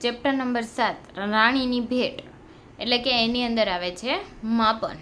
Chapter number સાત, રાણીની ભેટ. એટલે કે એની અંદર આવે છે માપન.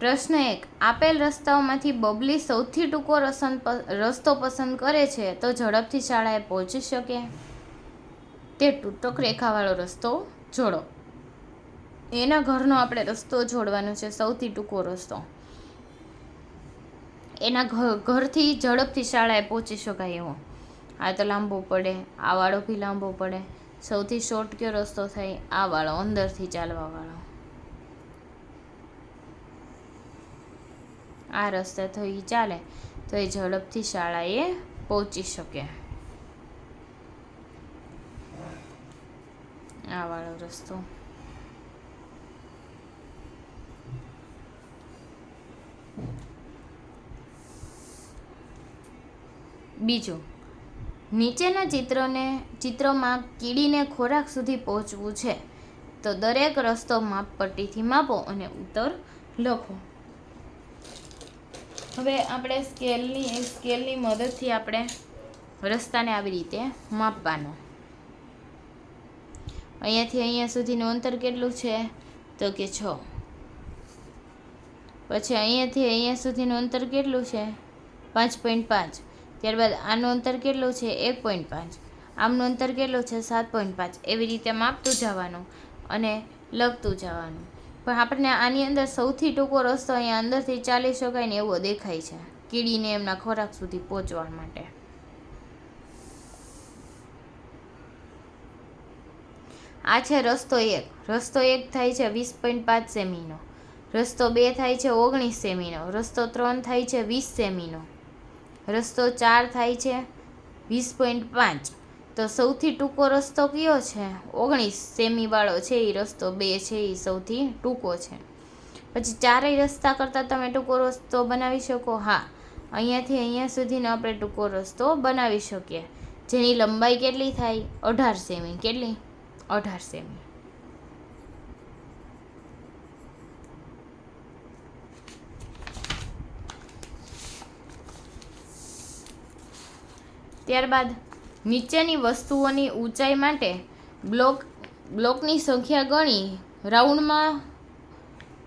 પ્રશ્ન એક, આપેલ રસ્તાઓમાંથી બબલી સૌથી ટૂંકો રસન રસ્તો પસંદ કરે છે તો ઝડપથી શાળાએ પહોંચી શકે. તે તૂટક રેખાવાળો રસ્તો જોડો. એના ઘરનો આપણે રસ્તો જોડવાનો છે, સૌથી ટૂંકો રસ્તો. એના ઘરથી ઝડપથી શાળાએ પહોંચી શકાય એવો. આ તો લાંબો પડે, આ વાળો બી લાંબો પડે. સૌથી શોર્ટ કયો રસ્તો થાય? આ વાળો, અંદરથી ચાલવા વાળો. આ રસ્તે તો એ ચાલે, તો એ ઝડપથી શાળાએ પહોંચી શકે. આ વાળો રસ્તો. બીજું. નીચેના ચિત્રને, ચિત્રમાં કીડીને ખોરાક સુધી પહોંચવું છે. તો દરેક રસ્તો માપપટ્ટીથી માપો અને ઉત્તર લખો. હવે આપણે સ્કેલની સ્કેલની મદદથી આપણે રસ્તાને આવી રીતે માપવાનો. અહીંયાથી અહીંયા સુધીનું અંતર કેટલું છે? તો કે છ. પછી અહીંયાથી અહીંયા સુધીનું અંતર કેટલું છે? પાંચ પોઈન્ટ પાંચ. ત્યારબાદ આનું અંતર કેટલું છે? એક પોઈન્ટ પાંચ. આમનું અંતર કેટલું છે? સાત પોઈન્ટ પાંચ. એવી રીતે માપતું જવાનું અને લખતું જવાનું. પણ આપણને આની અંદર સૌથી ટૂંકો રસ્તો અહીંયા અંદરથી ચાલી શકાય ને એવો દેખાય છે. કીડીને એમના ખોરાક સુધી પહોંચવા માટે. આ છે રસ્તો એક. રસ્તો એક થાય છે વીસ પોઈન્ટ પાંચ સેમીનો. રસ્તો બે થાય છે ઓગણીસ સેમીનો. રસ્તો ત્રણ થાય છે વીસ સેમીનો. રસ્તો ચાર થાય છે. વીસ પોઈન્ટ પાંચ. તો સૌથી ટૂંકો રસ્તો કયો છે? ઓગણીસ સેમીવાળો છે એ રસ્તો બે છે એ સૌથી ટૂંકો છે. પછી ચારેય રસ્તા કરતાં તમે ટૂંકો રસ્તો બનાવી શકો? હા. અહીંયાથી અહીંયા સુધીનો આપણે ટૂંકો રસ્તો બનાવી શકીએ. જેની લંબાઈ કેટલી થાય? અઢાર સેમી. કેટલી? અઢાર સેમી. ત્યારબાદ નીચેની વસ્તુઓની ઊંચાઈ માટે બ્લોક, બ્લોકની સંખ્યા ગણી રાઉન્ડમાં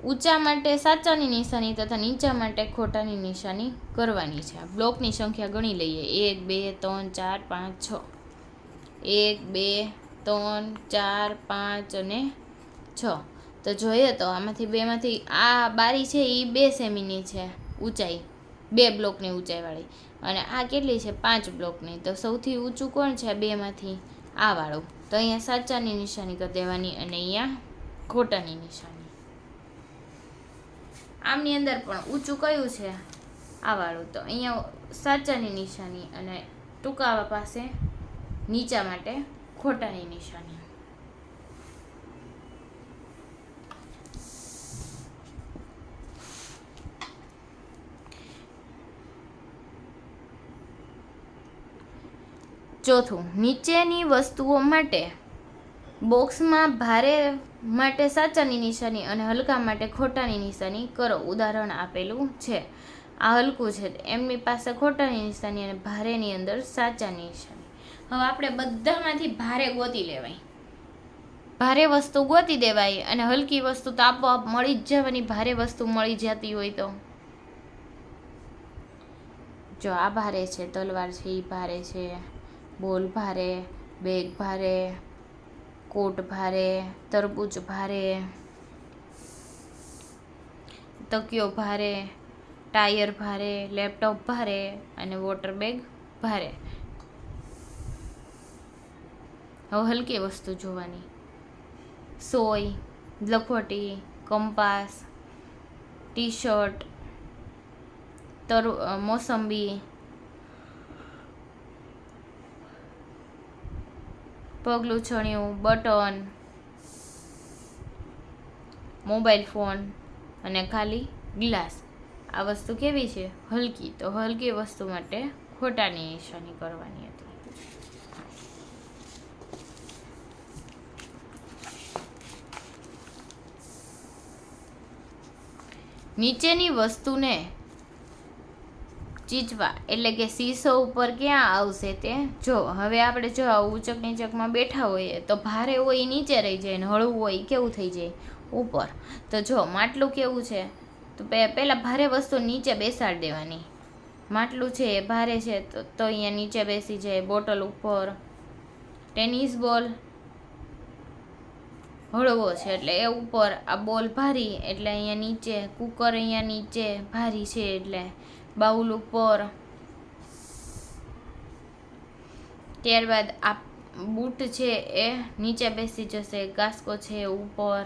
ઊંચા માટે સાચાની નિશાની તથા નીચા માટે ખોટાની નિશાની કરવાની છે. બ્લોકની સંખ્યા ગણી લઈએ. એક, બે, ત્રણ, ચાર, પાંચ, છ. એક, બે, ત્રણ, ચાર, પાંચ અને છ. તો જોઈએ તો આમાંથી બેમાંથી આ બારી છે એ બે સેમીની છે ઊંચાઈ. બે બ્લોકની ઊંચાઈવાળી અને આ કેટલી છે? પાંચ બ્લોકની. તો સૌથી ઊંચું કોણ છે? બેમાંથી? આ વાળું. તો અહીંયા સાચાની નિશાની કરી દેવાની અને અહીંયા ખોટાની નિશાની. આમની અંદર પણ ઊંચું કયું છે? આ વાળું. તો અહીંયા સાચાની નિશાની અને ટૂંકા પાસે નીચા માટે ખોટાની નિશાની. ચોથું, નીચેની વસ્તુઓ માટે બોક્સમાં ભારે માટે સાચાની નિશાની અને હલકા માટે ખોટાની નિશાની કરો. ઉદાહરણ આપેલું છે. આ હલકું છે. એમની પાસે ખોટાની નિશાની અને ભારેની અંદર સાચાની નિશાની. હવે આપણે બધામાંથી ભારે ગોતી લેવાય. ભારે વસ્તુ ગોતી દેવાય અને હલકી વસ્તુ તો આપોઆપ મળી જ જવાની. ભારે વસ્તુ મળી જતી હોય તો. જો આ ભારે છે, તલવાર છે એ ભારે છે. બોલ ભારે, બેગ ભારે, કોટ ભારે, તરબૂચ ભારે, તકિયો ભારે, ટાયર ભારે, લેપટોપ ભારે અને વોટર બેગ ભારે. હવે હલકી વસ્તુ જોવાની. સોય, લખોટી, કંપાસ ટી શર્ટ તરુ, મોસંબી પગલું છણિયું, બટન, મોબાઈલ ફોન અને ખાલી ગ્લાસ. આ વસ્તુ કેવી છે? હલકી. તો હલકી વસ્તુ માટે ખોટાની નિશાની કરવાની હતી. નીચેની વસ્તુને ચીચવા એટલે કે સીસો ઉપર ક્યાં આવશે તે? જો, હવે આપણે જો આ ઉચક નીચકમાં બેઠા હોઈએ, તો ભારે હોય નીચે રહી જાય ને હળવું હોય કેવું થઈ જાય? ઉપર. તો જો, માટલું કેવું છે? તો પહેલાં ભારે વસ્તુ નીચે બેસાડી દેવાની. માટલું છે એ ભારે છે, તો તો અહીંયા નીચે બેસી જાય, બોટલ ઉપર. ટેનિસ બોલ. હળવો છે, એટલે એ ઉપર આ બોલ ભારી, એટલે અહીંયા નીચે, કુકર અહીંયા નીચે ભારી છે, એટલે બાઉલ ઉપર. ત્યારબાદ આ બૂટ છે એ નીચે બેસી જશે, ગાસ્કો છે ઉપર.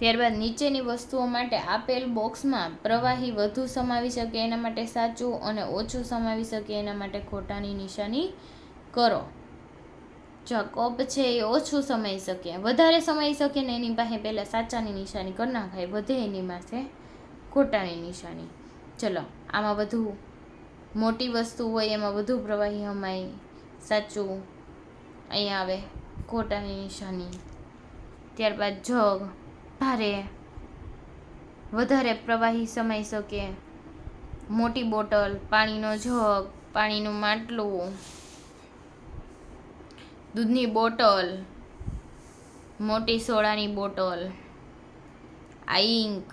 ત્યારબાદ નીચેની વસ્તુઓ માટે આપેલ બોક્સમાં પ્રવાહી વધુ સમાવી શકે એના માટે સાચું અને ઓછું સમાવી શકે એના માટે ખોટાની નિશાની કરો. જો આ કપ છે એ ઓછું સમાઈ શકે. વધારે સમાઈ શકે ને એની પાસે પહેલાં સાચાની નિશાની કરી નાખાય, વધે એની પાસે ખોટાની નિશાની. ચલો, આમાં વધુ મોટી વસ્તુ હોય, એમાં વધુ પ્રવાહી હમાય, સાચું. અહીંયા આવે ખોટાની નિશાની. ત્યારબાદ જગ, ભારે. વધારે પ્રવાહી સમાઈ શકે. મોટી બોટલ, પાણીનો જગ, પાણીનું માટલું. દૂધની બોટલ, મોટી સોડાની બોટલ, આ ઈંક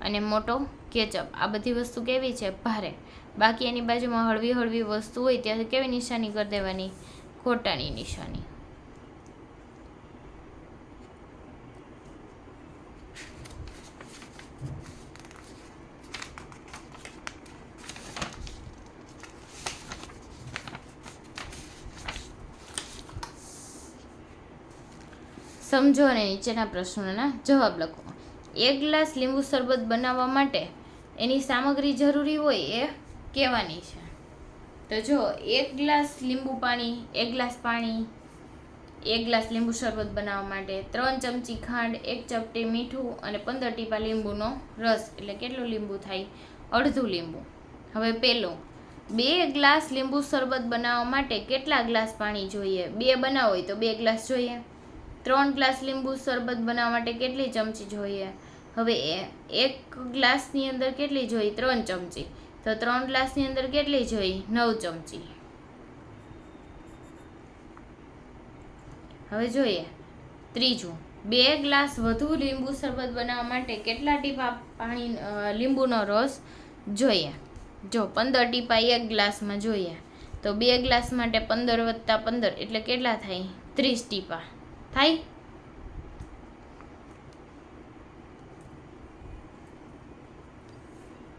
અને મોટો કેચઅપ. આ બધી વસ્તુ કેવી છે? ભારે. બાકી એની બાજુમાં હળવી હળવી વસ્તુ હોય ત્યારે કેવી નિશાની કરી દેવાની? ખોટાની નિશાની. સમજો અને નીચેના પ્રશ્નોના જવાબ લખો. એક ગ્લાસ લીંબુ શરબત બનાવવા માટે એની સામગ્રી જરૂરી હોય એ કહેવાની છે. તો જો, એક ગ્લાસ લીંબુ પાણી, એક ગ્લાસ પાણી, એક ગ્લાસ લીંબુ શરબત બનાવવા માટે ત્રણ ચમચી ખાંડ, એક ચપટી મીઠું અને પંદર ટીપા લીંબુનો રસ. એટલે કેટલું લીંબુ થાય? અડધું લીંબુ. હવે પેલું. બે ગ્લાસ લીંબુ શરબત બનાવવા માટે કેટલા ગ્લાસ પાણી જોઈએ? બે બનાવો હોય તો બે ગ્લાસ જોઈએ. ત્રણ ગ્લાસ લીંબુ શરબત બનાવવા માટે કેટલી ચમચી જોઈએ? હવે એક ગ્લાસની અંદર કેટલી જોઈ ત્રણ ચમચી. તો ત્રણ ગ્લાસની અંદર કેટલી જોઈ નવ ચમચી. હવે જોઈએ. ત્રીજું. બે ગ્લાસ વધુ લીંબુ શરબત બનાવવા માટે કેટલા ટીપા પાણી લીંબુનો રસ જોઈએ? જો, પંદર ટીપા એક ગ્લાસમાં જોઈએ. તો બે ગ્લાસ માટે પંદર વત્તા પંદર એટલે કેટલા થાય? ત્રીસ ટીપા. થાય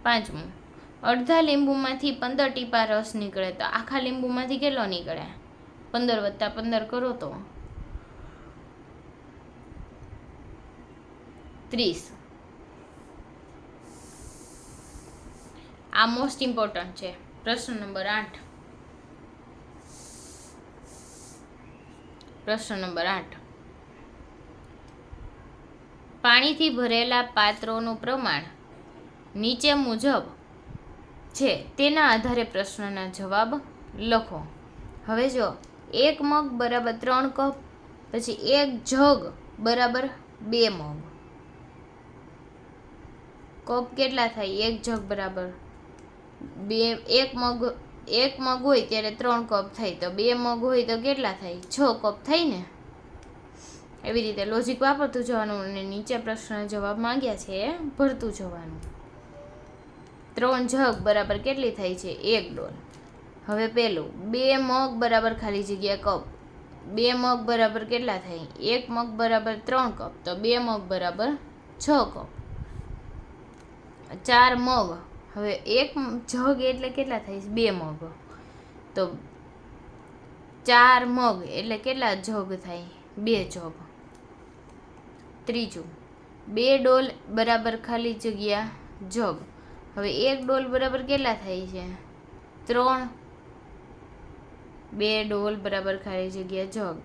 પાંચમું અડધા લીંબુમાંથી પંદર ટીપા રસ નીકળે તો આખા લીંબુમાંથી કેટલો નીકળે? પંદર વત્તા પંદર કરો તો. ત્રીસ. આ મોસ્ટ ઇમ્પોર્ટન્ટ છે. પ્રશ્ન નંબર આઠ. પ્રશ્ન નંબર આઠ. પાણીથી ભરેલા પાત્રોનું પ્રમાણ નીચે મુજબ છે તેના આધારે પ્રશ્નના જવાબ લખો. હવે જો એક મગ બરાબર ત્રણ કપ, પછી એક જગ બરાબર બે મગ. કપ કેટલા થાય? એક જગ બરાબર બે, એક મગ એક મગ હોય ત્યારે ત્રણ કપ થાય. તો બે મગ હોય તો કેટલા થાય? છ કપ થાય ને? એવી રીતે લોજિક વાપરતું જવાનું અને નીચે પ્રશ્ન જવાબ માંગ્યા છે, ભરતું જવાનું. ત્રણ જગ બરાબર કેટલી થાય છે? એક ડોલ. હવે પેલું, બે મગ બરાબર ખાલી જગ્યા કપ. બે મગ બરાબર કેટલા થાય? એક મગ બરાબર ત્રણ કપ. તો બે મગ બરાબર છ કપ. ચાર મગ. હવે એક જગ એટલે કેટલા થાય છે? બે મગ. તો ચાર મગ એટલે કેટલા જગ થાય? બે જગ. ત્રીજું, બે ડોલ બરાબર ખાલી જગ્યા જગ. હવે એક ડોલ બરાબર કેટલા થાય છે? ત્રણ. બે ડોલ બરાબર ખાલી જગ્યા જગ.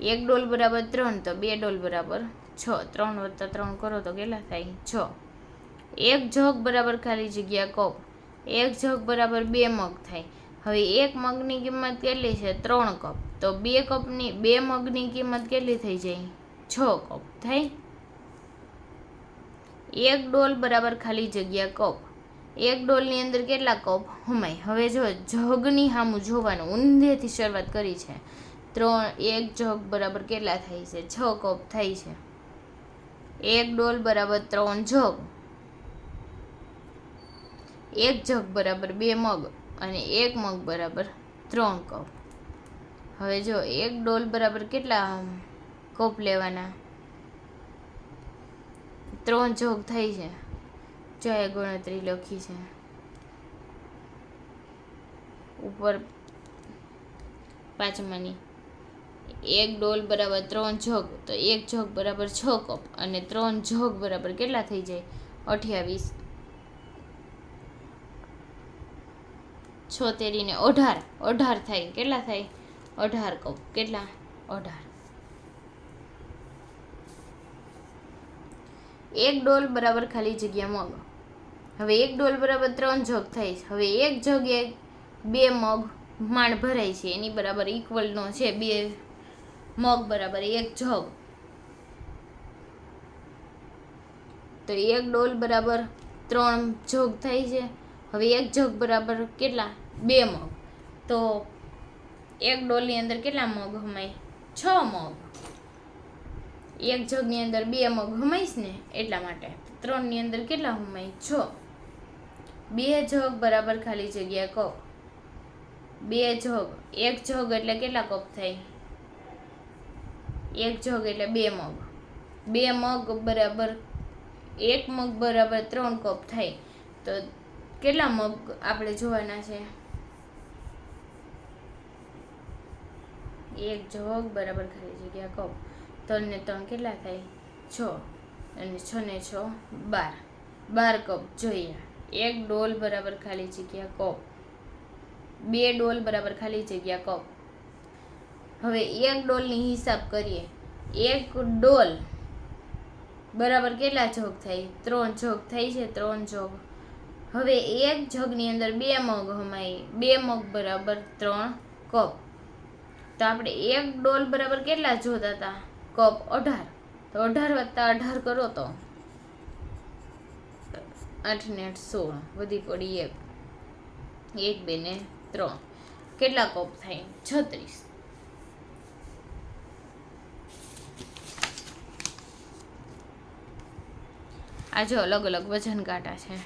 એક ડોલ બરાબર ત્રણ, તો બે ડોલ બરાબર છ. ત્રણ વત્તા ત્રણ કરો તો કેટલા થાય? છ. એક જગ બરાબર ખાલી જગ્યા કપ. એક જગ બરાબર બે મગ થાય. હવે એક મગની કિંમત કેટલી છે? ત્રણ કપ. તો બે કપની, બે મગની કિંમત કેટલી થઈ જાય? છ કપ. થાય? એક ડોલ બરાબર ખાલી જગ્યા કપ. એક ડોલની અંદર કેટલા કપ? હમાય હવે જો જગની સામું જોવાનું. ઊંધેથી શરૂઆત કરી છે. ત્રણ, એક જગ બરાબર કેટલા થાય છે? છ કપ થાય છે. એક ડોલ બરાબર ત્રણ જગ. એક જગ બરાબર બે મગ અને એક મગ બરાબર ત્રણ કપ. હવે જો એક ડોલ બરાબર કેટલા કપ લેવાના? ત્રણ જોગ થઈ છે. જય ગણતરી લખી છે. ઉપર પાંચમાની. એક ડોલ બરાબર ત્રણ જોગ, તો એક જોગ બરાબર છ કપ અને ત્રણ જોગ બરાબર કેટલા થઈ જાય? અઠ્યાવીસ. છોતેરીને તેરીને અઢાર. અઢાર થાય. કેટલા થાય? અઢાર કપ. કેટલા? અઢાર. એક ડોલ બરાબર ખાલી જગ્યા મગ હવે એક ડોલ બરાબર ત્રણ જગ થાય છે. હવે એક જગે બે મગ માણ ભરાય છે. એની બરાબર ઇક્વલનો છે બે મગ બરાબર એક જગ. તો એક ડોલ બરાબર ત્રણ જગ થાય છે. હવે એક જગ બરાબર કેટલા? બે મગ. તો એક ડોલની અંદર કેટલા મગ હમાય? છ મગ. એક જગની અંદર બે મગ હમાઈશ ને એટલા માટે. ત્રણની અંદર કેટલા હમાય છ. બે જગ બરાબર ખાલી જગ્યા કપ બે જગ. એક જગ એટલે કેટલા કપ થાય? એક જગ એટલે બે મગ. બે મગ બરાબર, એક મગ બરાબર ત્રણ કપ થાય. તો કેટલા મગ આપણે જોવાના છે? એક જગ બરાબર ખાલી જગ્યા કપ ત્રણ ને ત્રણ કેટલા થાય? છ. અને છ ને છ, બાર. બાર કપ, જોઈએ. એક ડોલ બરાબર ખાલી જગ્યા કપ. બે ડોલ બરાબર ખાલી જગ્યા કપ. હવે એક ડોલની હિસાબ કરીએ. એક ડોલ બરાબર કેટલા જગ થાય? ત્રણ જોગ થાય છે, ત્રણ જોગ. હવે એક જગની અંદર બે મગ હમાય. બે મગ બરાબર ત્રણ કપ. તો આપણે એક ડોલ બરાબર કેટલા જોતા હતા કપ અઢાર. તો અઢાર વત્તા અઢાર કરો તો આઠ ને આઠ સોળ, વધી પડી એક. એક, બે ને ત્રણ. કેટલા કપ થાય? છત્રીસ. આ જો અલગ અલગ વજન કાંટા છે.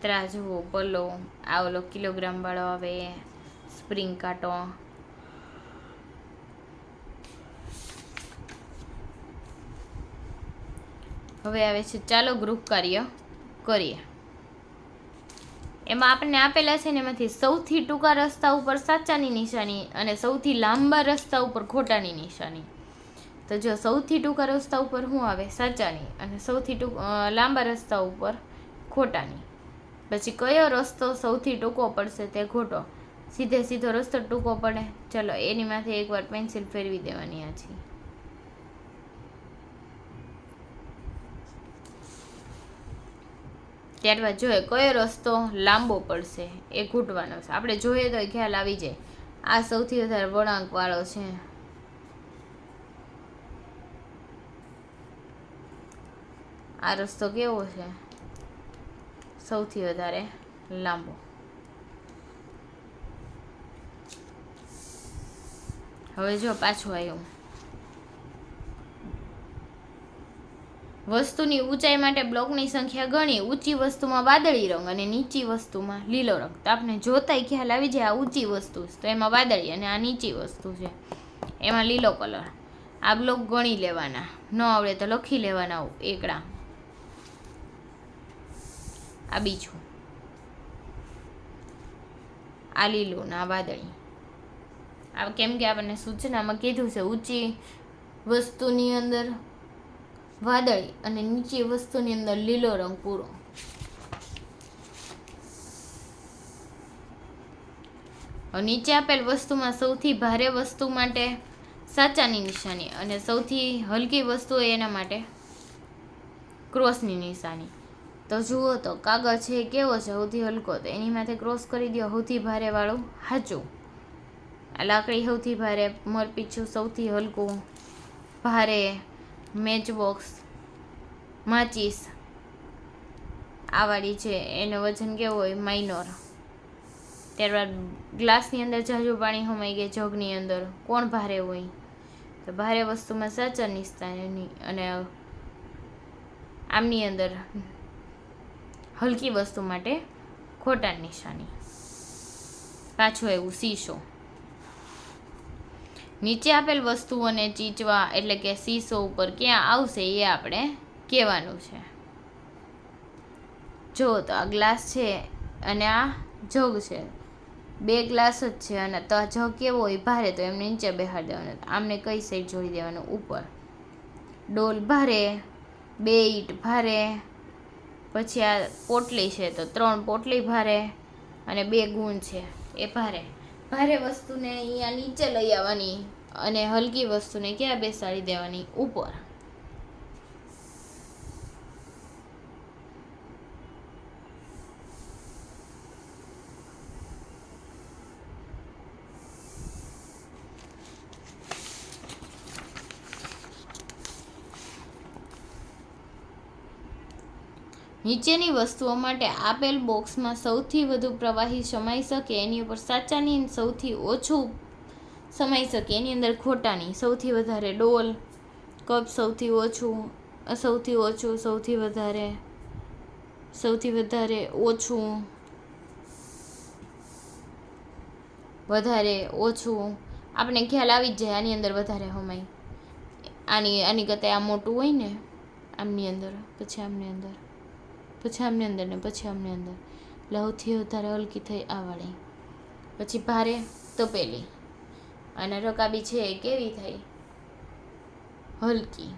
ત્રાજવો પલ્લો આ ઓલો કિલોગ્રામ વાળો આવે, સ્પ્રિંગ કાંટો. હવે આવે છે, ચાલો ગ્રુપ કાર્ય કરીએ. એમાં આપણને આપેલા છે ને એમાંથી સૌથી ટૂંકા રસ્તા ઉપર સાચાની નિશાની અને સૌથી લાંબા રસ્તા ઉપર ખોટાની નિશાની. તો જો સૌથી ટૂંકા રસ્તા ઉપર શું આવે? સાચાની અને સૌથી ટૂંક લાંબા રસ્તા ઉપર ખોટાની. પછી કયો રસ્તો સૌથી ટૂંકો પડશે તે ખોટો? સીધે સીધો રસ્તો ટૂંકો પડે. ચલો, એની માથે એકવાર પેન્સિલ ફેરવી દેવાની આ છે. ત્યારબાદ જોઈએ કયો રસ્તો લાંબો પડશે એ ઘૂંટવાનો છે. આપણે જોઈએ તો ખ્યાલ આવી જાય. આ સૌથી વધારે વળાંકવાળો છે. આ રસ્તો કેવો છે? સૌથી વધારે લાંબો. હવે જો પાછું આવ્યું. વસ્તુની ઊંચાઈ માટે બ્લોકની સંખ્યા ગણી, ઊંચી વસ્તુમાં વાદળી રંગ અને નીચી વસ્તુમાં લીલો રંગ. તો આપણે જોતાય ખ્યાલ આવી જાય આ ઊંચી વસ્તુ તો એમાં વાદળી અને આ નીચી વસ્તુ છે. એમાં લીલો કલર. આ બ્લોક ગણી લેવાના. ન આવડે તો લખી લેવાના એકડા આ બીજું. આ લીલું ના વાદળી. આ કેમ કે આપણને સૂચનામાં કીધું છે, ઊંચી વસ્તુની અંદર વાદળી અને નીચી વસ્તુની અંદર લીલો રંગ પૂરો. નીચે આપેલ વસ્તુમાં સૌથી ભારે વસ્તુ માટે સાચાની નિશાની અને સૌથી હલકી વસ્તુ એના માટે ક્રોસની નિશાની. તો જુઓ તો કાગળ છે કેવો છે? સૌથી હલકો તો એની માથે ક્રોસ કરી દો, સૌથી ભારે વાળું સાચું આ લાકડી સૌથી ભારે, મરપીછું સૌથી હલકું, ભારે મેચ બોક્સ માચીસ. આ વાળી છે. એનો વજન કેવો હોય? માઇનોર ત્યારબાદ ગ્લાસની અંદર જાજુ પાણી હોમાઈ ગયા, જગની અંદર. કોણ ભારે હોય? તો ભારે વસ્તુમાં સાચા નિસ્તાની અને આમની અંદર હલકી વસ્તુ માટે ખોટા નિશાની. પાછું એવું શીશો. નીચે આપેલ વસ્તુઓને ચીચવા એટલે કે સીસો ઉપર ક્યાં આવશે એ આપણે કહેવાનું છે. જો તો આ ગ્લાસ છે અને આ જગ છે. બે ગ્લાસ જ છે અને તો આ જગ કેવો હોય? ભારે તો એમને નીચે બેહાડી દેવાનો. આમને કઈ સાઈડ જોડી દેવાનું? ઉપર. ડોલ ભારે, બે ઈંટ ભારે, પછી આ પોટલી છે તો ત્રણ પોટલી ભારે અને બે ગુણ છે એ ભારે. ભારે વસ્તુને અહીંયા નીચે લઈ આવવાની અને હલકી વસ્તુને ક્યાં બેસાડી દેવાની ઉપર. નીચેની વસ્તુઓ માટે આપેલ બોક્સમાં સૌથી વધુ પ્રવાહી સમાઈ શકે, એની ઉપર સાચાની સૌથી ઓછું સમાઈ શકે. એની અંદર ખોટાની, સૌથી વધારે ડોલ, કપ સૌથી ઓછું સૌથી ઓછું, સૌથી વધારે સૌથી વધારે ઓછું વધારે ઓછું. આપણે ખ્યાલ આવી જ જાય આની અંદર વધારે સમાય આની આની કરતાં આ મોટું હોય ને, આમની અંદર, પછી આમની અંદર. પછી આમની અંદર ને પછી આમની અંદર. સૌથી વધારે હલકી થઈ આ વાળી. પછી ભારે તો પેલી. અને રકાબી છે એ કેવી થઈ? હલકી.